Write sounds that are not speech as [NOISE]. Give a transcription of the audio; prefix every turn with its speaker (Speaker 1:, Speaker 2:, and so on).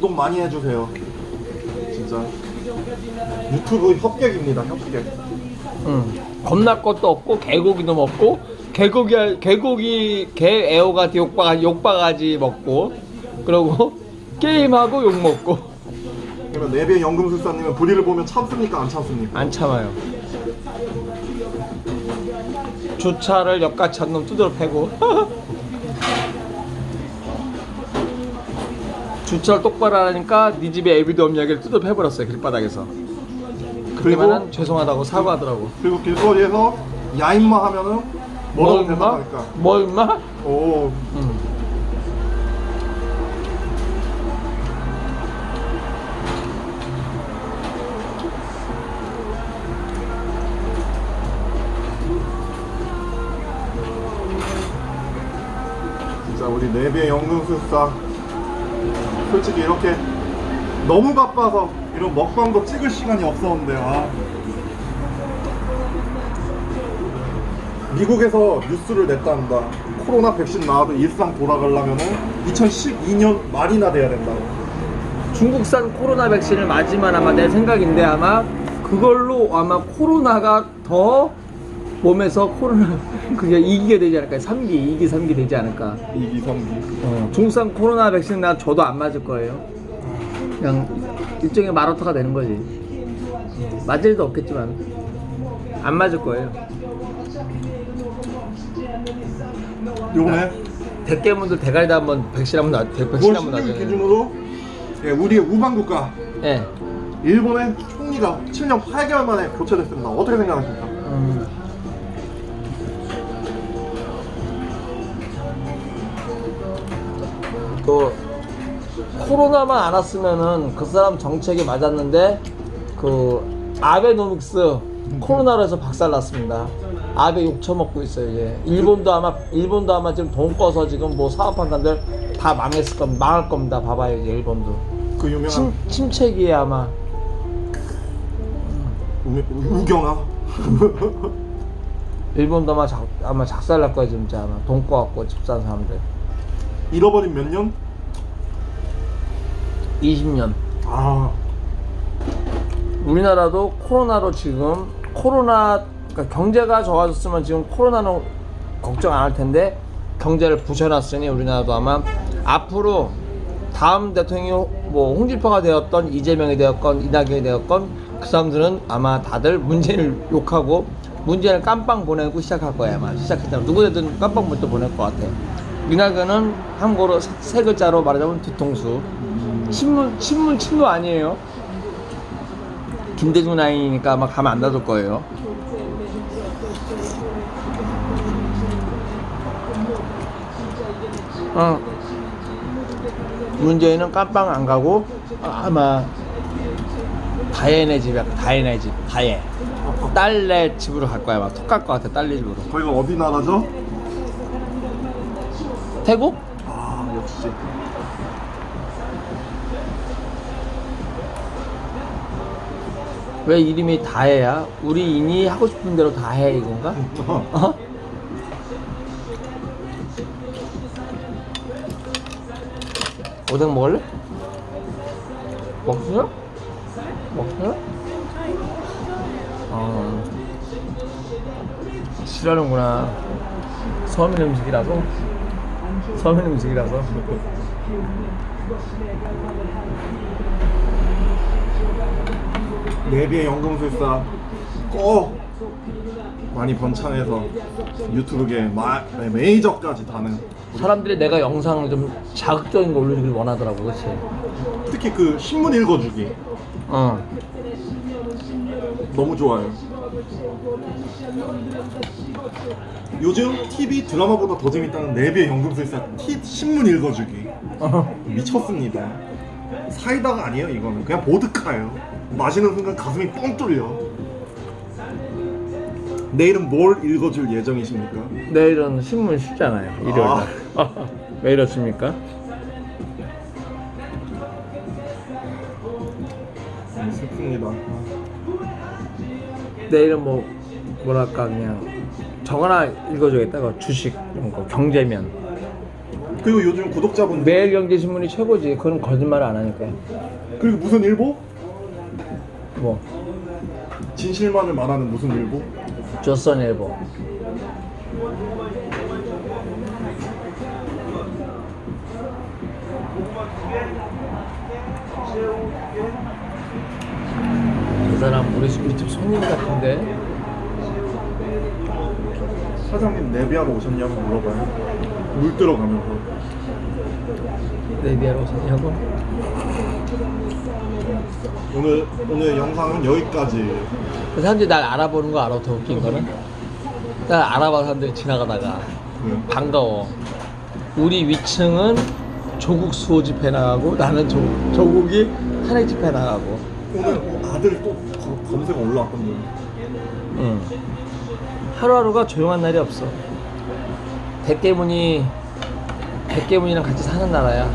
Speaker 1: 구독 많이 해주세요. 진짜 유튜브 협객입니다. 협객.
Speaker 2: 응. 겁날 것도 없고 개고기도 먹고 개고기 개고기 개 애호가티 욕바가 욕바가지 먹고 그러고 [LAUGHS] 게임하고 욕 먹고
Speaker 1: 그러면 네비의 연금술사님은 불의를 보면 참습니까? 안 참습니까?
Speaker 2: 안 참아요. 주차를 역가찬 놈 두드러 패고 [LAUGHS] 주차를 똑바로 하니까 네 집에 애비도 없냐기를 두드러 패버렸어요 길바닥에서
Speaker 1: 그리고
Speaker 2: 그러면은 죄송하다고 사과하더라고
Speaker 1: 그리고 길거리에서 야인마 하면은 뭐라고
Speaker 2: 뭐 임마?
Speaker 1: 대답할까?
Speaker 2: 뭐 임마?
Speaker 1: 오
Speaker 2: 응.
Speaker 1: 진짜 우리 네비의 연금술사 솔직히 이렇게 너무 바빠서 이런 먹방도 찍을 시간이 없었는데 아. 미국에서 뉴스를 냈답니다. 코로나 백신 나와도 일상 돌아가려면은 2012년 말이나 돼야 된다고.
Speaker 2: 중국산 코로나 백신을 맞으면 아마 내 생각인데 아마 그걸로 아마 코로나가 더 몸에서 코로나 [LAUGHS] 그게 이기게 되지 않을까 3기 2기 3기 되지 않을까
Speaker 1: 이기 삼기.
Speaker 2: 어, 중국산 코로나 백신 나 저도 안 맞을 거예요 그냥 일종의 마라토가 되는 거지 맞을 일도 없겠지만 안 맞을 거예요
Speaker 1: 요번에
Speaker 2: 대깨문들 대가리다 한번 백신 한번 놔 백신
Speaker 1: 9월
Speaker 2: 한번
Speaker 1: 16일
Speaker 2: 놔줘요
Speaker 1: 기준으로 예, 우리의 우방 국가
Speaker 2: 예.
Speaker 1: 일본의 총리가 7년 8개월 만에 교체됐습니다. 어떻게 생각하십니까?
Speaker 2: 음. 그 코로나만 안 왔으면은 그 사람 정책이 맞았는데 그 아베노믹스 코로나로 해서 박살났습니다. 아베 욕 처먹고 있어요 이제. 일본도 아마 일본도 아마 지금 돈 꺼서 지금 뭐 사업한다들 다 망했을 겁니다. 망할 겁니다. 봐봐요 이제 일본도.
Speaker 1: 그 유명한
Speaker 2: 침 침체기에 아마
Speaker 1: 우, 우경아 [LAUGHS]
Speaker 2: 일본도 아마 작, 아마 작살날 거야 진짜 아마 돈 꺼갖고 집 사는 사람들
Speaker 1: 잃어버린 몇 년?
Speaker 2: 20년.
Speaker 1: 아.
Speaker 2: 우리나라도 코로나로 지금 코로나 그러니까 경제가 좋아졌으면 지금 코로나는 걱정 안 할 텐데 경제를 부셔놨으니 우리나라도 아마 앞으로 다음 대통령이 뭐 홍준표가 되었던 이재명이 되었건 이낙연이 되었건 그 사람들은 아마 다들 문재인을 욕하고 문재인을 깜빵 보내고 시작할 거야 아마. 시작했다면. 누구든 깜빵 먼저 보낼 것 같아. 이 낙연은 한국어로 세, 세 글자로 말하자면 뒤통수 친문 친문 친도 아니에요 김대중 라인이니까 아마 가면 안 놔둘 거예요. 어. 문재인은 깜빵 안 가고 아마 다혜네 집에 다혜네 집 다혜 딸네 집으로 갈 거야 아마 톡갈 것 같아 딸네 집으로
Speaker 1: 거기가 어디 나라죠?
Speaker 2: 태국?
Speaker 1: 아 역시
Speaker 2: 왜 이름이 다혜야? 우리 인이 하고 싶은 대로 다 해 이건가? 어? 오뎅 먹을래? 먹어요? 먹어요? 어 싫어하는구나 서민 음식이라서 서민 음식이라서
Speaker 1: 네비의 연금술사 꼭 많이 번창해서 유튜브계 마, 네, 메이저까지 다는
Speaker 2: 사람들이 내가 영상을 좀 자극적인 거 올려주길 원하더라고 그치?
Speaker 1: 특히 그 신문 읽어주기
Speaker 2: 어
Speaker 1: 너무 좋아요. 요즘 TV 드라마보다 더 재밌다는 네비의 연금술사 티, 신문 읽어주기 미쳤습니다. 사이다가 아니에요 이거는 그냥 보드카예요. 마시는 순간 가슴이 뻥 뚫려. 내일은 뭘 읽어줄 예정이십니까?
Speaker 2: 내일은 신문 쉬잖아요 일요일 날. [LAUGHS] 왜 이렇습니까?
Speaker 1: 슬픕니다.
Speaker 2: 내일은 뭐 뭐랄까 그냥 저거나 읽어줘야겠다 그 주식 이런 거 경제면
Speaker 1: 그리고 요즘 구독자분 들
Speaker 2: 매일 경제 신문이 최고지. 그건 거짓말 안 하니까.
Speaker 1: 그리고 무슨 일보?
Speaker 2: 뭐
Speaker 1: 진실만을 말하는 무슨 일보?
Speaker 2: 조선일보. 사람 우리 집- 우리 집 손님 같은데
Speaker 1: 사장님 내비하러 오셨냐고 물어봐요. 물 들어가면서.
Speaker 2: 내비하러 오셨냐고?
Speaker 1: 오늘 오늘 영상은 여기까지.
Speaker 2: 그 사람들이 날 알아보는 거 알아? 더 웃긴 거는 날 알아봐 사람들이 지나가다가
Speaker 1: 네.
Speaker 2: 반가워. 우리 위층은 조국 수호 집회 나가고 나는 조, 조국이 탄핵 집회 나가고.
Speaker 1: 오늘 아들 또 검- 검색 올라왔던데.
Speaker 2: 응. 하루하루가 조용한 날이 없어. 대깨문이 대깨문이랑 같이 사는 나라야.